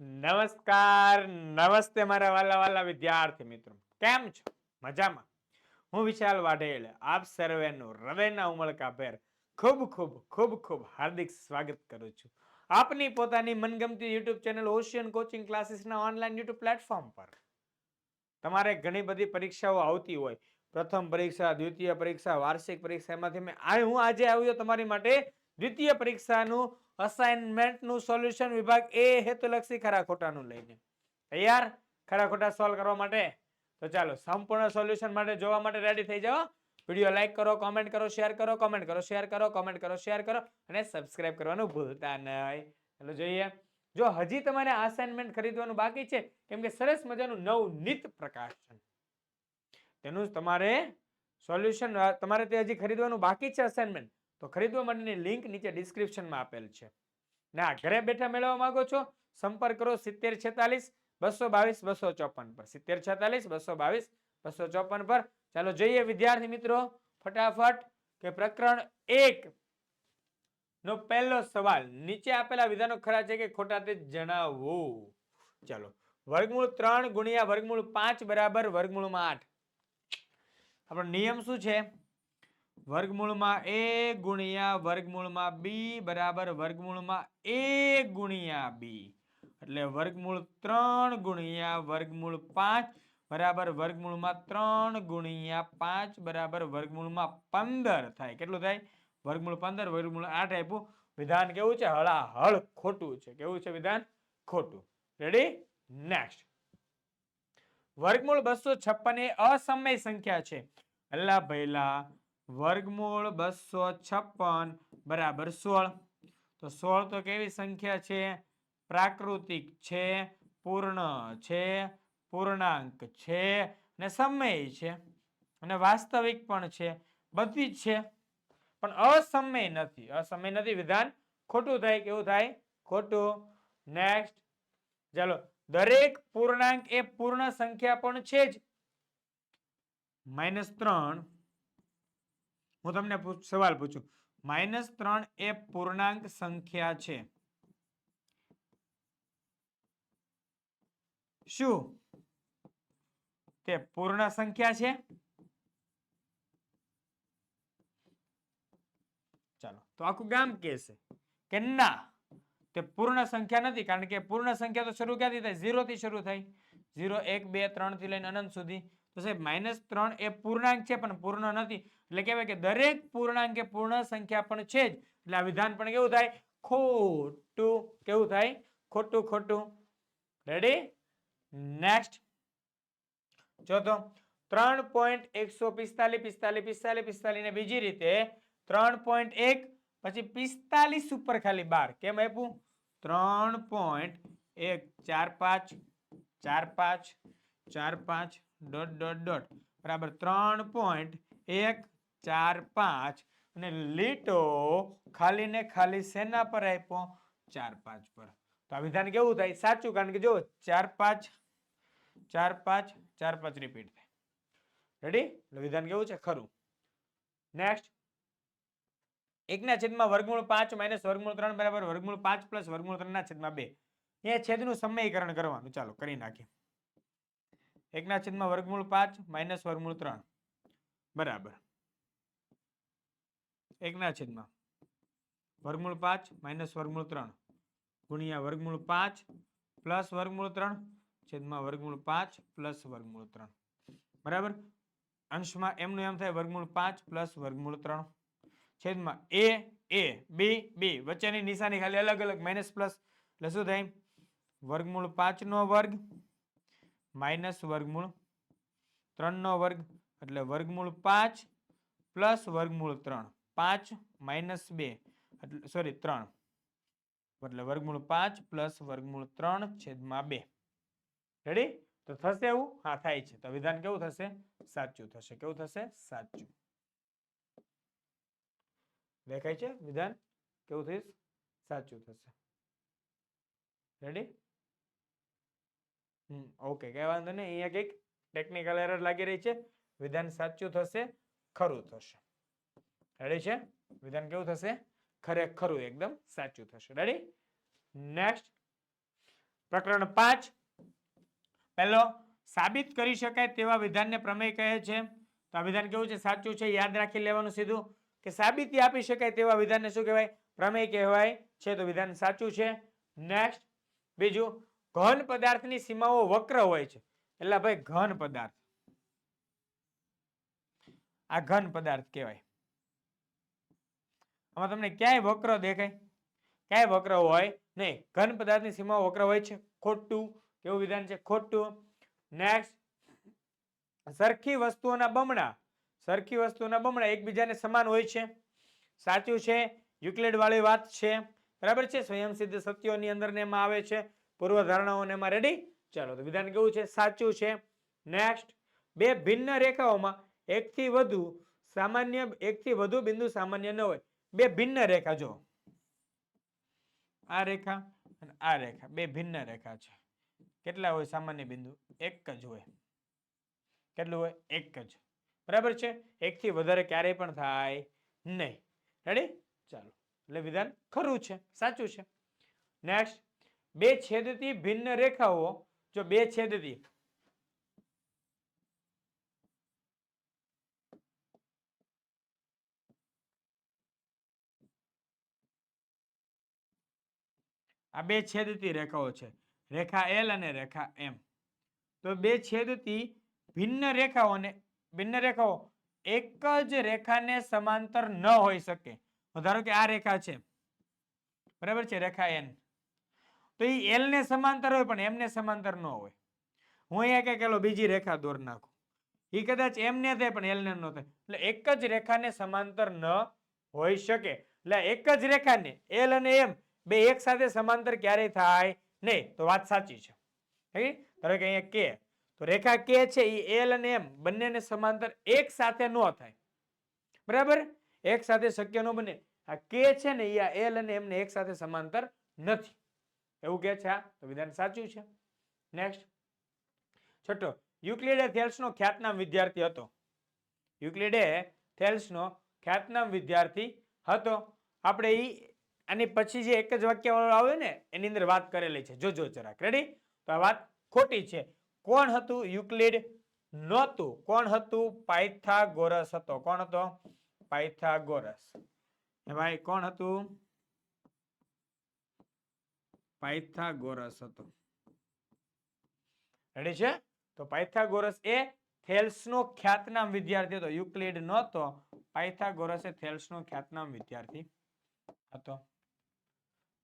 નમસ્કાર, નમસ્તે મારા વાલા વાલા વિદ્યાર્થી મિત્રો. કેમ છો? મજામાં? હું વિશાલ વાઢેલ, આપ સર્વેનું હૃદયના ઉમળકાભેર ખૂબ ખૂબ ખૂબ ખૂબ હાર્દિક સ્વાગત કરું છું. આપની પોતાની મનગમતી યુટ્યુબ ચેનલ ઓશિયન કોચિંગ ક્લાસીસના ઓનલાઈન યુટ્યુબ પ્લેટફોર્મ પર. તમારે ઘણી બધી પરીક્ષાઓ આવતી હોય. પ્રથમ પરીક્ષા, દ્વિતીય પરીક્ષા, વાર્ષિક પરીક્ષા, એમાંથી મેં હું આજે આવ્યો તમારી માટે દ્વિતીય પરીક્ષાનું અસાઇનમેન્ટનું સોલ્યુશન વિભાગ એ હેતુલક્ષી ખરા ખોટાનું લઈને. તૈયાર? ખરા ખોટા સોલ્વ કરવા માટે? તો ચાલો, સંપૂર્ણ સોલ્યુશન માટે જોવા માટે રેડી થઈ જાઓ. વીડિયો લાઈક કરો કોમેન્ટ કરો શેર કરો કોમેન્ટ કરો શેર કરો કોમેન્ટ કરો શેર કરો અને સબસ્ક્રાઇબ કરવાનું ભૂલતા નહીં. ચાલો જોઈએ. જો હજી તમારે અસાઇનમેન્ટ ખરીદવાનું બાકી છે, કેમ કે સરસ મજાનું નવનીત પ્રકાશન તેનું તમારે સોલ્યુશન તમારે તે હજી ખરીદવાનું બાકી છે અસાઇનમેન્ટ તો ખરીદવા માટેની લિંક નીચે ડિસ્ક્રિપ્શનમાં આપેલ છે. ના ઘરે બેઠા મેળવવા માંગો છો, સંપર્ક કરો સિત્તેર છેતાલીસ બસો બાવીસ બસો ચોપન પર. સિત્તેર છેતાલીસ બસો બાવીસ બસો ચોપન પર. ચાલો જોઈએ વિદ્યાર્થી મિત્રો, ફટાફટ કે પ્રકરણ એક નો પહેલો સવાલ. નીચે આપેલા વિધાનો ખરા છે કે ખોટા તે જણાવો. ચાલો. વર્ગમૂળ ત્રણ ગુણ્યા વર્ગમૂળ પાંચ બરાબર વર્ગમૂળમાં આઠ. આપણો નિયમ શું છે? વર્ગમૂળમાં એ ગુણ્યા વર્ગમૂળમાં બી બરાબર વર્ગમૂળમાં એ ગુણ્યા બી. એટલે વર્ગમૂળ ત્રણ ગુણ્યા વર્ગમૂળ પાંચ બરાબર વર્ગમૂળમાં ત્રણ ગુણ્યા પાંચ બરાબર વર્ગમૂળમાં પંદર થાય. કેટલું થાય? વર્ગમૂળ પંદર, વર્ગમૂળ આઠ આપ્યું. વિધાન કેવું છે? હળાહળ ખોટું છે. કેવું છે વિધાન? ખોટું. રેડી નેક્સ્ટ વર્ગમૂળ બસો છપ્પન એ અસમય સંખ્યા છે. અલ્લા ભૈલા વર્ગમૂળ બસો છપ્પન બરાબર સોળ. તો સોળ તો કેવી સંખ્યા છે? પ્રાકૃતિક છે, પૂર્ણ છે, પૂર્ણાંક છે ને સમય છે. અને વાસ્તવિક પણ છે. બધી જ છે. પણ અસમય નથી. અસમય નથી. વિધાન ખોટું થાય કેવું થાય? ખોટું. નેક્સ્ટ ચાલો. દરેક પૂર્ણાંક એ પૂર્ણ સંખ્યા પણ છે જ. માઇનસ ત્રણ. હું તમને સવાલ પૂછું. માઇનસ ત્રણ એ પૂર્ણાંક સંખ્યા છે. શું? તે પૂર્ણ સંખ્યા છે? ચાલો, તો આખું ગામ કહેશે કે ના, તે પૂર્ણ સંખ્યા નથી, કારણ કે પૂર્ણ સંખ્યા તો શરૂ ક્યાંથી થાય? ઝીરો થી શરૂ થાય. ઝીરો, એક, બે ત્રણથી લઈને અનંત સુધી. તો સાહેબ માઇનસ ત્રણ એ પૂર્ણાંક છે, પણ પૂર્ણ નથી. એટલે કહેવાય કે દરેક પૂર્ણાંક પૂર્ણ સંખ્યા પણ છે જ. એટલે આ વિધાન પણ કેવું થાય? ખોટું. કેવું થાય? ખોટું ખોટું. રેડી નેક્સ્ટ તો ત્રણ પોઈન્ટ એકસો પિસ્તાલીસ પિસ્તાલીસ પિસ્તાલીસ પિસ્તાલીસ ને બીજી રીતે ત્રણ પોઈન્ટ એક, પછી પિસ્તાલીસ ઉપર ખાલી બાર. કેમ આપ્યું? ત્રણ પોઈન્ટ એક, ચાર પાંચ ચાર પાંચ ચાર પાંચ ડોટ ડોટ ડોટ. બરાબર. ત્રણ પોઈન્ટ એક, ચાર, પાંચ. અને લીટો ખાલી ને ખાલી શેના પર આપ્યો? ચાર, પાંચ પર. તો આ વિધાન કેવું થાય? સાચું, કારણ કે જો ચાર, પાંચ ચાર પાંચ ચાર, પાંચ રિપીટ થાય. રેડી એટલે વિધાન કેવું છે? ખરું. નેક્સ્ટ એકના છેદમાં વર્ગમૂળ પાંચ માઇનસ વર્ગમૂળ ત્રણ બરાબર. વર્ગમૂળ પાંચ પ્લસ વર્ગમૂળ ત્રણના છેદમાં બે. એ છેદનું સમયકરણ કરવાનું. ચાલો, કરી નાખીએ. એકના છેદમાં વર્ગમૂળ પાંચ, માઇનસ વર્ગમૂળ ત્રણ. બરાબર. એકના છેદમાં વર્ગમૂળ પાંચ, માઇનસ વર્ગમૂળ ત્રણ. ગુણ્યા વર્ગમૂળ પાંચ, પ્લસ વર્ગમૂળ ત્રણ, છેદમાં વર્ગમૂળ પાંચ, પ્લસ વર્ગમૂળ ત્રણ. બરાબર? અંશમાં એમનું એમ થાય વર્ગમૂળ પાંચ, પ્લસ વર્ગમૂળ ત્રણ. છેદમાં એ એ, બી બી વચ્ચેની નિશાની ખાલી અલગ અલગ માઇનસ પ્લસ. એટલે શું થાય? વર્ગમૂળ પાંચનો વર્ગ માઇનસ વર્ગમૂળ ત્રણનો વર્ગ, એટલે વર્ગમૂળ પાંચ પ્લસ વર્ગમૂળ ત્રણ. પાંચ માઇનસ બે, એટલે સોરી, ત્રણ. એટલે વર્ગમૂળ પાંચ પ્લસ વર્ગમૂળ ત્રણ છેદમાં બે. રેડી તો થશે એવું હા, થાય છે. તો વિધાન કેવું થશે? સાચું થશે. કેવું થશે? સાચું. દેખાય છે વિધાન? કેવું થઈશ? સાચું થશે. રેડી ઓકે કઈ વાંધો નહીં. અહીંયા કંઈક ટેકનિકલ એરર લાગી રહી છે. વિધાન સાચું થશે, ખરું થશે. રેડી છે? વિધાન કેવું થશે? ખરેખરું એકદમ સાચું થશે. રેડી નેક્સ્ટ પ્રકરણ પાંચ. પહેલો, સાબિત કરી શકાય તેવા વિધાનને પ્રમેય કહે છે. તો આ વિધાન કેવું છે? સાચું છે, યાદ રાખી લેવાનું સીધું. કે સાબિતી આપી શકાય તેવા વિધાનને શું કહેવાય? પ્રમેય કહેવાય છે. તો વિધાન સાચું છે. નેક્સ્ટ બીજું ઘન પદાર્થની સીમાઓ વક્ર હોય છે. એટલે ભાઈ ઘન પદાર્થ. આ ઘન પદાર્થ કહેવાય. આમાં તમને ક્યાંય વક્ર દેખાય? ક્યાંય વક્ર હોય? નહીં. ઘન પદાર્થની સીમાઓ વક્ર હોય છે. ખોટું, કેવું વિધાન છે? ખોટું. નેક્સ્ટ સરખી વસ્તુઓના બમણા. સરખી વસ્તુઓના બમણા એકબીજાને સમાન હોય છે. સાચું છે? યુક્લેડ વાળી વાત છે. બરાબર છે? સ્વયંસિદ્ધ સત્યોની અંદર ને એમાં આવે છે. પૂર્વ ધારણાઓને એમાં રેડી ચાલો, તો વિધાન કેવું છે? સાચું છે. નેક્સ્ટ બે ભિન્ન રેખાઓમાં એકથી વધુ સામાન્ય, એકથી વધુ બિંદુ સામાન્ય ન હોય. બે ભિન્ન રેખા જો આ રેખા અને આ રેખા, બે ભિન્ન રેખા છે. કેટલા હોય સામાન્ય બિંદુ? એક જ હોય. કેટલું હોય? એક જ. બરાબર છે? એકથી વધારે ક્યારેય પણ થાય નહીં. રેડી ચાલો. એટલે વિધાન ખરું છે. સાચું છે. નેક્સ્ટ બે છેદથી ભિન્ન રેખાઓ, જો બે છેદથી. આ બે છેદતી રેખાઓ છે. રેખા એલ અને રેખા એમ તો બે છેદતી ભિન્ન રેખાઓને, ભિન્ન રેખાઓ, એક જ રેખાને સમાંતર ન હોઈ શકે. ધારો કે આ રેખા છે. બરાબર છે? રેખા એન તો એ એલને સમાંતર હોય પણ એમને સમાંતર ન હોય. હું અહીંયા કે કેલો બીજી રેખા દોર નાખું. એ કદાચ એમને થાય પણ એલને ન થાય. એટલે એક જ રેખાને સમાંતર ન હોઈ શકે. એટલે એક જ રેખાને એલ અને એમ બે એક સાથે સમાંતર ક્યારેય થાય નહીં. તો વાત સાચી છે? ધારો કે અહીંયા કે તો રેખા કે છે એ એલ અને એમ બંનેને સમાંતર એક સાથે ન થાય. બરાબર? એક સાથે શક્ય ન બને. આ કે છે ને એ આ એલ અને એમને એક સાથે સમાંતર નથી. એવું કે છે તો વિધાન સાચું છે. નેક્સ્ટ છઠ્ઠો, યુક્લિડે થેલ્સનો ખ્યાતનામ વિદ્યાર્થી હતો. યુક્લિડે થેલ્સનો ખ્યાતનામ વિદ્યાર્થી હતો. આપણે એ આની પછી જે એક જ વાક્યવાળો આવે ને, એની અંદર વાત કરેલી છે. જોજો જરાક. રેડી તો આ વાત ખોટી છે. કોણ હતું યુક્લિડ? નહોતું. કોણ હતું? પાયથાગોરસ હતો. કોણ હતો? પાયથાગોરસ. એમાં કોણ હતું? પાયથાગોરસ હતો. રેડી છે? તો પાયથાગોરસ એ થેલ્સનો ખ્યાતનામ વિદ્યાર્થી હતો. યુક્લિડ નહોતો. પાયથાગોરસ એ થેલ્સનો ખ્યાતનામ વિદ્યાર્થી હતો.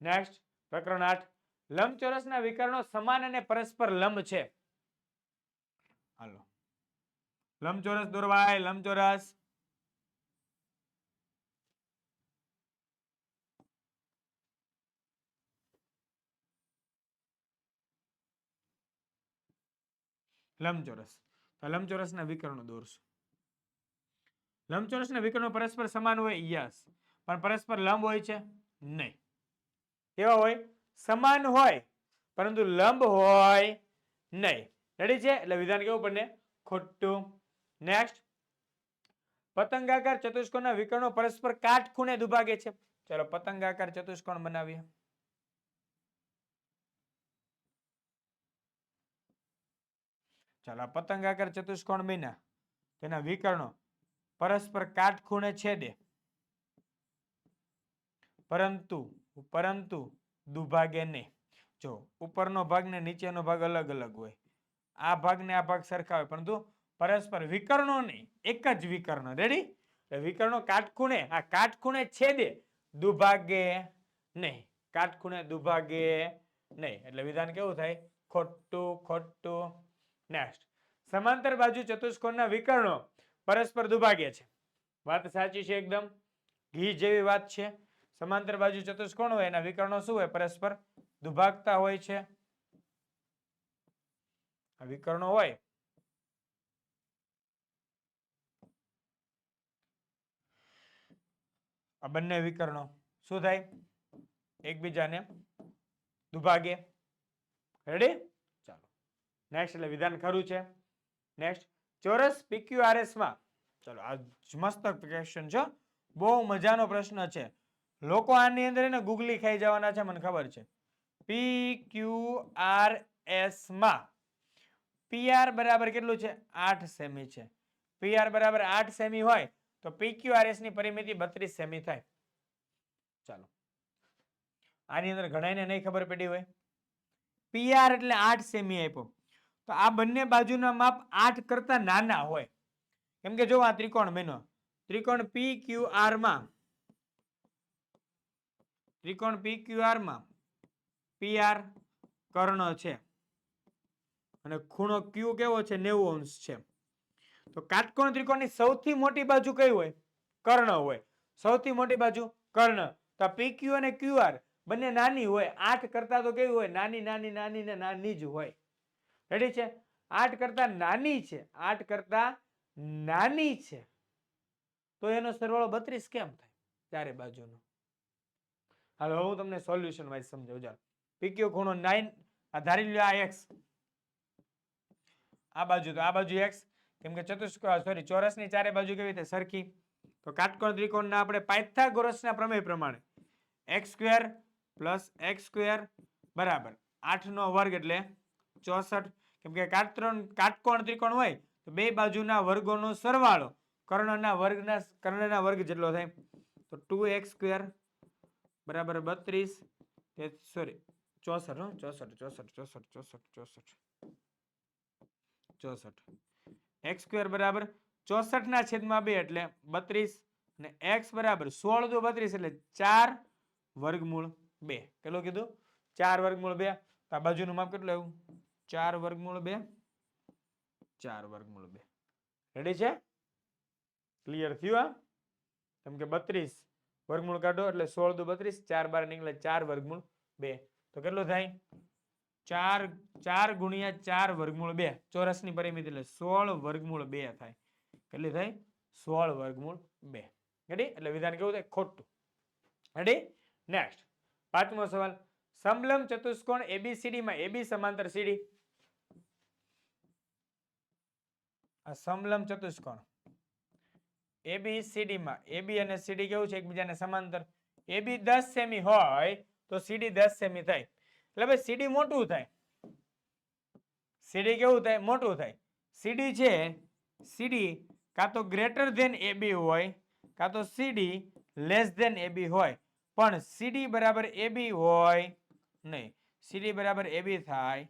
નેક્સ્ટ પ્રકરણ આઠ. લંબચોરસના વિકર્ણો સમાન અને પરસ્પર લંબ છે. હાલો. લંબચોરસ દોરવાય, લંબચોરસ. લંબચોરસ. તો લંબચોરસના વિકર્ણો દોરશું. લંબચોરસના વિકર્ણો પરસ્પર સમાન હોય યસ. પણ પરસ્પર લંબ હોય છે? નહીં. કેવા હોય? સમાન હોય, પરંતુ લંબ હોય નહીં. રેડી છે? એટલે વિધાન કેવું બને? ખોટું. નેક્સ્ટ પતંગાકાર ચતુષ્કોણના વિકર્ણો પરસ્પર કાટખૂણે દુભાગે છે. ચલો, પતંગાકાર ચતુષ્કોણ બનાવીએ. ચાલો પતંગ પતંગાકાર ચતુષ્કોણ બન્યા તેના વિકર્ણો. પરસ્પર કાટખૂણે છેદે. પરંતુ પરંતુ દુભાગે નહીં જો, ઉપરનો ભાગ ને નીચેનો ભાગ અલગ અલગ હોય. આ ભાગ ને આ ભાગ સરખા હોય. પરંતુ પરસ્પર વિકર્ણો નહીં એક જ વિકર્ણ. રેડી વિકર્ણો કાટખૂણે. આ કાટખૂણે છેદે. દુભાગે નહીં કાટખૂણે દુભાગે નહીં એટલે વિધાન કેવું થાય? ખોટું ખોટું. નેક્સ્ટ સમાંતર બાજુ ચતુષ્કોણના વિકર્ણો પરસ્પર દુભાગ્ય છે. વાત સાચી છે એકદમ? ઘી જેવી વાત છે. સમાંતર બાજુ ચતુષ્કોણ હોય, એના વિકર્ણો શું હોય? પરસ્પર દુભાગતા હોય છે. વિકર્ણો હોય. આ બંને વિકર્ણો શું થાય? એકબીજાને દુભાગે રેડી નેક્સ્ટ એટલે વિધાન ખરું છે. નેક્સ્ટ ચોરસ પીક્યુઆરએસમાં ચલો, આ મસ્ત ક્વેશ્ચન છે. બહુ મજાનો પ્રશ્ન છે. લોકો આની અંદર એને ગુગલી ખાઈ જવાના છે, મને ખબર છે. પી ક્યુ આર એસમાં. પીઆર બરાબર કેટલું છે? આઠ સેમી છે. પીઆર બરાબર આઠ સેમી હોય, તો પીક્યુઆરએસની પરિમિતિ બત્રીસ સેમી થાય. ચાલો. આની અંદર ઘણાને નહીં ખબર પડી હોય. પીઆર એટલે આઠ સેમી આપ્યો. તો આ બંને બાજુના માપ આઠ કરતા નાના હોય. કેમ કે જો આ ત્રિકોણ બન્યો. ત્રિકોણ પી ક્યુ આરમાં. ત્રિકોણ પી ક્યુ આરમાં પીઆર કર્ણ છે. અને ખૂણો ક્યુ કેવો છે? નેવું અંશ છે. તો કાટકોણ ત્રિકોણની સૌથી મોટી બાજુ કઈ હોય? કર્ણ હોય. સૌથી મોટી બાજુ કર્ણ. તો પી ક્યુ અને ક્યુ આર બંને નાની હોય. આઠ કરતા તો કેવી હોય? નાની નાની નાની ને નાની જ હોય. રેડી છે? આઠ કરતા નાની છે. આઠ કરતા નાની છે. તો એનો સરવાળો બત્રીસ કેમ થાય? ચારે બાજુનો. હાલો હું તમને સોલ્યુશન વાઇઝ સમજાવું. ચાલો. પીક્યુ ખૂણો નાઇન આ ધારી લ્યો આ એક્સ આ બાજુ તો આ બાજુ એક્સ કેમ કે ચતુષ્ક સોરી ચોરસની ચારે બાજુ કેવી રીતે? સરખી. તો કાટકોણ ત્રિકોણના આપણે પાયથાગોરસના પ્રમેય પ્રમાણે x square plus x square બરાબર. આઠનો વર્ગ એટલે ચોસઠ, કેમ કે કાટત્રણ કાટકોણ ત્રિકોણ હોય, તો બે બાજુના વર્ગોનો સરવાળો, કર્ણના વર્ગના, કર્ણના વર્ગ જેટલો થાય. તો ટુ એક્સ સ્ક્વેર બરાબર બત્રીસ સોરી, ચોસઠ, હો, ચોસઠ ચોસઠ ચોસઠ ચોસઠ ચોસઠ ચોસઠ. એક્સ સ્ક્વેર બરાબર ચોસઠ ના છેદમાં બે એટલે બત્રીસ, અને એક્સ બરાબર સોળ દુ બત્રીસ એટલે ચાર વર્ગમૂળ બે. કેટલું કીધું? ચાર વર્ગમૂળ બે. તો આ બાજુનું માપ કેટલું આવ્યું? ચાર વર્ગમૂળ બે. ચાર વર્ગમૂળ બે. રેડી છે? ક્લિયર થયું આ કેમ કે બત્રીસ વર્ગમૂળ કાઢો, એટલે સોળ દુ બત્રીસ, ચાર બાર નીકળે ચાર વર્ગમૂળ બે. તો કેટલું થાય? ચાર ચાર ગુણ્યા ચાર વર્ગમૂળ બે. ચોરસની પરિમિતિ એટલે સોળ વર્ગમૂળ બે થાય. કેટલી થાય? સોળ વર્ગમૂળ બે. રેડી એટલે વિધાન કેવું થાય? ખોટું. રેડી નેક્સ્ટ પાંચમો સવાલ. સમલમ ચતુષ્કોણ એબીસીડી માં એબી સમાંતર સીડી આ સમલંબ ચતુષ્કોણ એબી સીડી માં એબી અને સીડી કેવું છે એકબીજાને સમાંતર એબી દસ સેમી હોય તો સીડી દસ સેમી થાય એટલે ભાઈ સીડી મોટું થાય સીડી કેવું થાય મોટું થાય સીડી છે સીડી કાં તો ગ્રેટર ધેન એબી હોય કાં તો સીડી લેસ ધેન એબી હોય પણ સીડી બરાબર એબી હોય નહીં સીડી બરાબર એબી થાય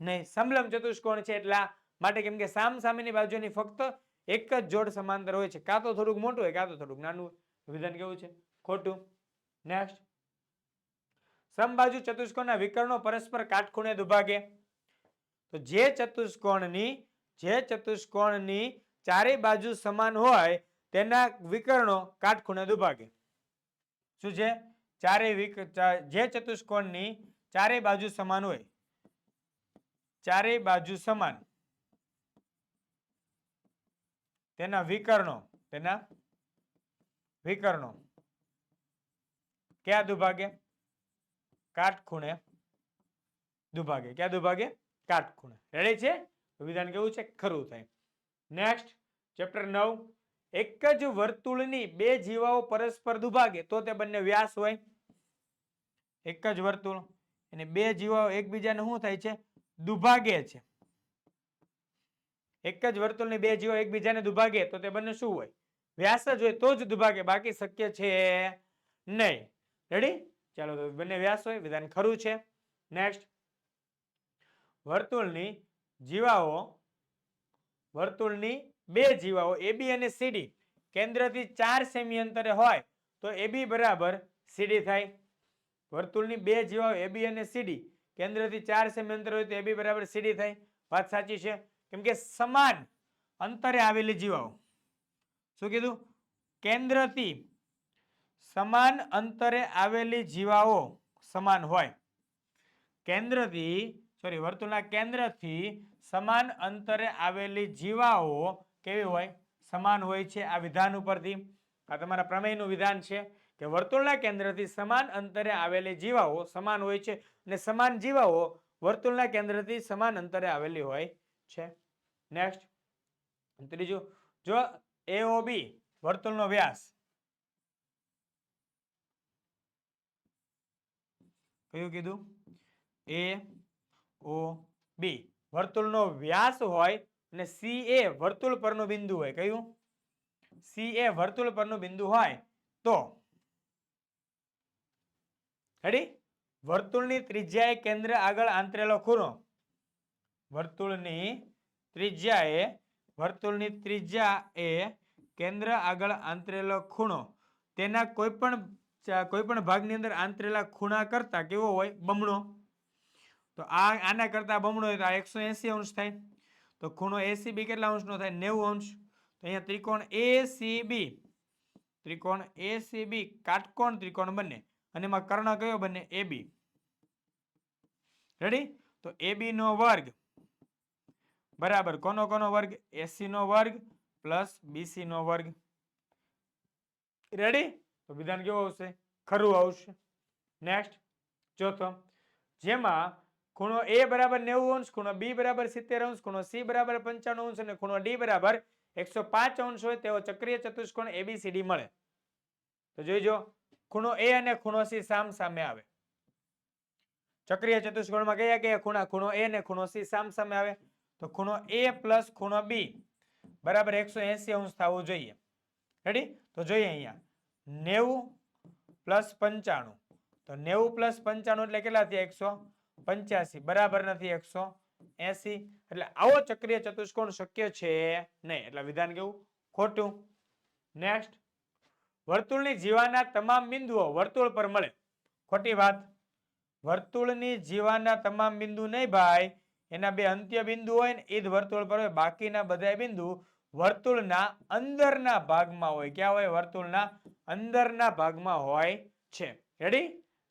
નહીં સમલમ ચતુષ્કોણ છે એટલા માટે કેમ કે સામ સામેની બાજુની ફક્ત એક જ જોડ સમાંતર હોય છે. કાં તો થોડુંક મોટું હોય, કાં તો થોડુંક નાનું વિધાન કેવું છે? ખોટું. નેક્સ્ટ સમબાજુ ચતુષ્કોણના વિકર્ણો પરસ્પર કાટખૂણે દુભાગે. તો જે ચતુષ્કોણની જે ચતુષ્કોણની ચારે બાજુ સમાન હોય, તેના વિકર્ણો કાટખૂણે દુભાગે. શું છે? ચારે વિક જે ચતુષ્કોણની ચારે બાજુ સમાન હોય. ચારે બાજુ સમાન. તેના વિકર્ણો તેના વિકર્ણો. ક્યાં દુભાગે? કાટખૂણે દુભાગે. ક્યાં દુભાગે? કાટખૂણે. રેડી છે? વિધાન કેવું છે? ખરું થાય. નેક્સ્ટ ચેપ્ટર નવ. એક જ વર્તુળની બે જીવાઓ પરસ્પર દુભાગે, તો તે બંને વ્યાસ હોય. એક જ વર્તુળ. અને બે જીવાઓ એકબીજાને શું થાય છે? દુભાગે છે. એક જ વર્તુળની બે જીવો એકબીજાને દુભાગે તો તે બંને શું હોય? વ્યાસ જ હોય તો જ દુભાગે, બાકી શક્ય છે નહીં. રેડી ચાલો બંને વ્યાસ હોય, વિધાન ખરું છે. નેક્સ્ટ વર્તુળની જીવાઓ, વર્તુળની બે જીવાઓ એબી અને સીડી કેન્દ્રથી ચાર સેમી અંતરે હોય તો એબી બરાબર સીડી થાય. વર્તુળની બે જીવાઓ એબી અને સીડી કેન્દ્રથી ચાર સેમી અંતરે હોય તો એબી બરાબર સીડી થાય. વાત સાચી છે? કેમ કે સમાન અંતરે આવેલી જીવાઓ. શું કીધું? કેન્દ્રથી સમાન અંતરે આવેલી જીવાઓ સમાન હોય. કેન્દ્રથી સોરી વર્તુળના કેન્દ્રથી સમાન અંતરે આવેલી જીવાઓ કેવી હોય? સમાન હોય છે આ વિધાન ઉપરથી. આ તમારા પ્રમેયનું વિધાન છે કે વર્તુળના કેન્દ્રથી સમાન અંતરે આવેલી જીવાઓ સમાન હોય છે અને સમાન જીવાઓ વર્તુળના કેન્દ્રથી સમાન અંતરે આવેલી હોય છે. નેક્સ્ટ ત્રીજું, જો એઓબી વર્તુળનો વ્યાસ કયું કીધું? એ ઓ બી વર્તુળનો વ્યાસ હોય અને સી એ વર્તુળ પરનું બિંદુ હોય. કયું? સી એ વર્તુળ પરનું બિંદુ હોય તો. રેડી વર્તુળની ત્રિજ્યાએ કેન્દ્ર આગળ આંતરેલો ખૂણો. વર્તુળની ત્રિજ્યાએ, વર્તુળની ત્રિજ્યા એ કેન્દ્ર આગળ આંતરેલો ખૂણો. તેના કોઈ પણ ચ- કોઈ પણ ભાગની અંદર આંતરેલા ખૂણા કરતા કેવો હોય? બમણો. તો આ, આના કરતા બમણો હોય તો આ એકસો એસી અંશ થાય. તો ખૂણો એસીબી કેટલા અંશનો થાય? નેવું અંશ. તો અહીંયા ત્રિકોણ એસીબી ત્રિકોણ એસીબી કાટકોણ ત્રિકોણ બને. અને એમાં કર્ણ કયો બને? એબી રેડી તો એબી નો વર્ગ બરાબર. કોનો કોનો વર્ગ? એસી નો વર્ગ પ્લસ બીસી નો વર્ગ. રેડી તો વિધાન કેવું આવશે? ખરું આવશે. નેક્સ્ટ ચોથો. જેમાં ખૂણો એ બરાબર નેવું અંશ, ખૂણો બી બરાબર સિત્તેર અંશ, ખૂણો સી બરાબર પંચાણું અંશ અને ખૂણો ડી બરાબર એકસો પાંચ અંશ હોય તેવો ચક્રીય ચતુષ્કોણ એબીસીડી મળે. તો જોઈજો ખૂણો એ અને ખૂણો સી સામ સામે આવે. ચક્રીય ચતુષ્કોણમાં કયા કયા ખૂણા? ખૂણો એ અને ખૂણો સી સામ સામે આવે? તો ખૂણો એ પ્લસ ખૂણો બી બરાબર એકસો એસી અંશ થવું જોઈએ. રેડી તો જોઈએ અહીંયા. નેવું પ્લસ પંચાણું. તો નેવું પ્લસ પંચાણું એટલે કેટલા થયા? એકસો પંચ્યાસી. બરાબર નથી એકસો એસી એટલે આવો ચક્રીય ચતુષ્કોણ શક્ય છે નહીં. એટલે વિધાન કેવું? ખોટું. નેક્સ્ટ વર્તુળની જીવાના તમામ બિંદુઓ વર્તુળ પર મળે. ખોટી વાત. વર્તુળની જીવાના તમામ બિંદુ નહીં ભાઈ. એના બે અંત્ય બિંદુ હોય ને, એ જ વર્તુળ પર હોય. બાકીના બધા બિંદુ વર્તુળના અંદરના ભાગમાં હોય. ક્યાં હોય? વર્તુળના અંદરના ભાગમાં હોય છે. રેડી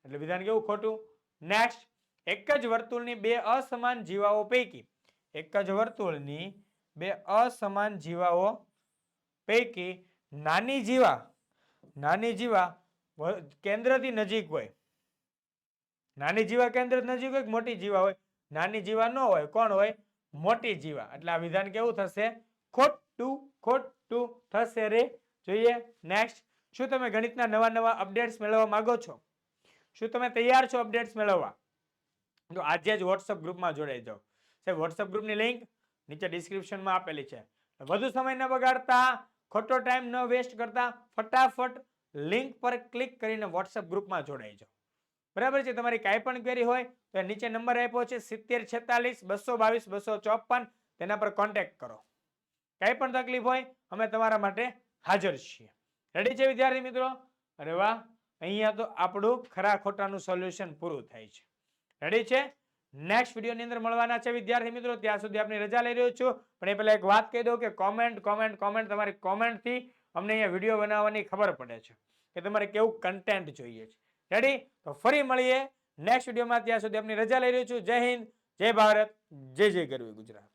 એટલે વિધાન કેવું ખોટું? નેક્સ્ટ એક જ વર્તુળની બે અસમાન જીવાઓ પૈકી, એક જ વર્તુળની બે અસમાન જીવાઓ પૈકી નાની જીવા નાની જીવા કેન્દ્રથી નજીક હોય. નાની જીવા કેન્દ્ર નજીક હોય મોટી જીવા હોય? નાની જીવા ન હોય, કોણ હોય? મોટી જીવા. એટલે આ વિધાન કેવું થશે? ખોટું ખોટું થશે રે. જોઈએ નેક્સ્ટ શું તમે ગણિતના નવા નવા અપડેટ્સ મેળવવા માંગો છો? શું તમે તૈયાર છો અપડેટ્સ મેળવવા? તો આજે જ વોટ્સઅપ ગ્રુપમાં જોડાઈ જાઓ. સાહેબ વોટ્સઅપ ગ્રુપની લિંક નીચે ડિસ્ક્રિપ્શનમાં આપેલી છે. વધુ સમય ન બગાડતા, ખોટો ટાઈમ ન વેસ્ટ કરતા, ફટાફટ લિંક પર ક્લિક કરીને વોટ્સઅપ ગ્રુપમાં જોડાઈ જાઓ. બરાબર છે? તમારી કાંઈ પણ ક્વેરી હોય તો નીચે નંબર આપ્યો છે સિત્તેર છેતાલીસ, બસો બાવીસ, બસો ચોપન તેના પર કોન્ટેક્ટ કરો. કાંઈ પણ તકલીફ હોય, અમે તમારા માટે હાજર છીએ. રેડી છે વિદ્યાર્થી મિત્રો? અરે વાહ! અહીંયા તો આપણું ખરા ખોટાનું સોલ્યુશન પૂરું થાય છે. રેડી છે? નેક્સ્ટ વિડીયોની અંદર મળવાના છે વિદ્યાર્થી મિત્રો. ત્યાં સુધી આપની રજા લઈ રહ્યો છું. પણ એ પહેલાં એક વાત કહી દઉં કે કોમેન્ટ કોમેન્ટ કોમેન્ટ તમારી કોમેન્ટથી અમને અહીંયા વીડિયો બનાવવાની ખબર પડે છે કે તમારે કેવું કન્ટેન્ટ જોઈએ છે. રેડી તો ફરી મળીએ નેક્સ્ટ વિડીયોમાં ત્યાં સુધી આપની રજા લઈ રહ્યો છું. જય હિન્દ, જય ભારત, જય જય ગરવી ગુજરાત.